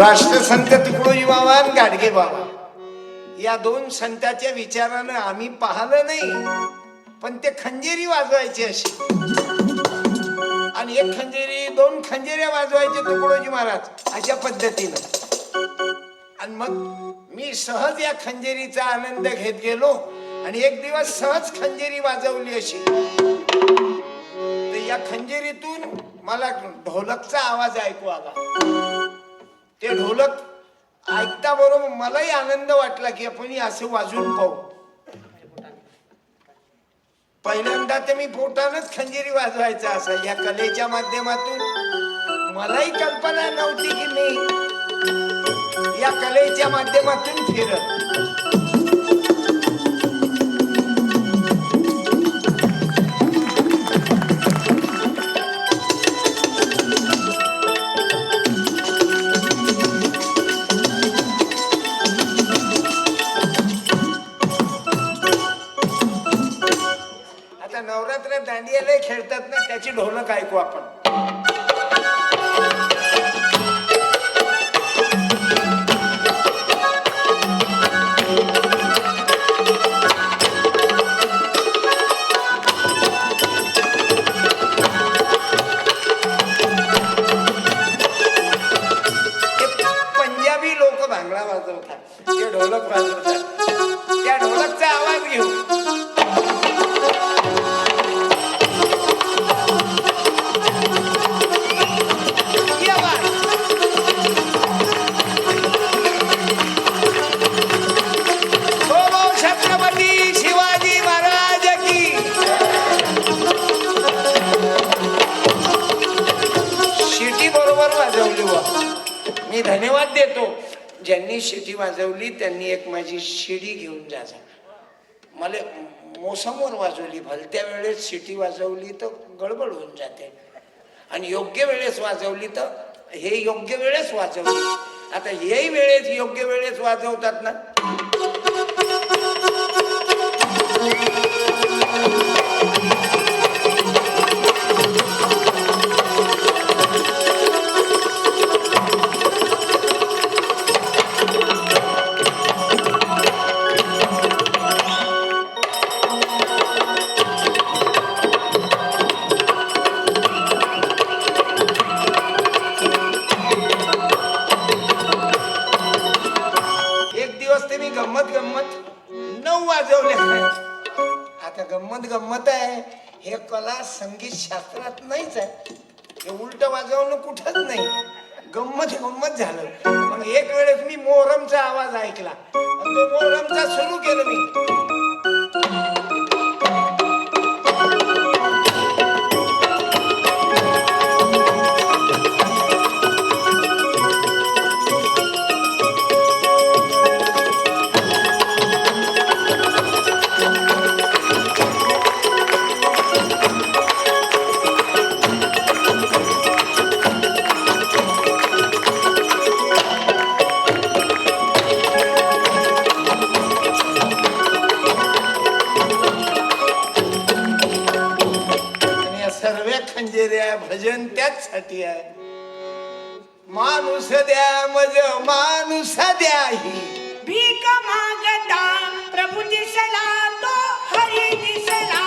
राष्ट्रसंत तुकडोजी बाबा आणि गाडगे बाबा. या दोन संतांच्या विचारानं आम्ही पाहिलं नाही पण ते खंजेरी वाजवायचे अशी. आणि एक खंजेरी दोन खंजेऱ्या वाजवायचे तुकडोजी महाराज अशा पद्धतीनं. आणि मग मी सहज या खंजेरीचा आनंद घेत गेलो आणि एक दिवस सहज खंजेरी वाजवली अशी. तर या खंजेरीतून मला ढोलकचा आवाज ऐकू आला. ते ढोलक ऐकता बरोबर मलाही आनंद वाटला की आपण असे असं पाहू. पहिल्यांदा तर मी पोटानच खंजेरी वाजवायचा असा. या कलेच्या माध्यमातून मलाही कल्पना नव्हती की मी या कलेच्या माध्यमातून फिरत दांडियाला खेळतात ना त्याची ढोलक ऐकू आपण. लोक भांगडा वाजवतात. ते ढोलक वाजवतात. त्या ढोलकचा आवाज घेऊ मी धन्यवाद देतो. ज्यांनी शिटी वाजवली त्यांनी एक माझी शिडी घेऊन जायचा मला मोसमवर वाजवली. भलत्या वेळेस शिटी वाजवली तर गडबड होऊन जाते. आणि योग्य वेळेस वाजवली तर हे योग्य वेळेस वाजवली. आता हेही वेळेस योग्य वेळेस वाजवतात ना? एक नऊ वाजवले आता गंमत गंमत आहे. हे कला संगीत शास्त्रात नाहीच आहे. हे उलट वाजवणं कुठंच नाही. गंमत गंमत झालं. मग एक वेळेस मी मोहरमचा आवाज ऐकला. तो मोहरमचा सुरू केलं मी. सर्व खंजेऱ्या भजन त्याचसाठी आहे. माणूस द्या मज माणूस द्या ही. भीक मागता प्रभू दिसला तो हरी दिसला.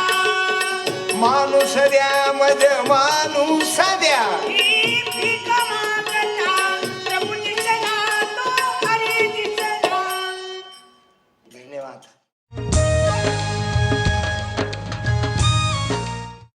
माणूस द्या मज माणूस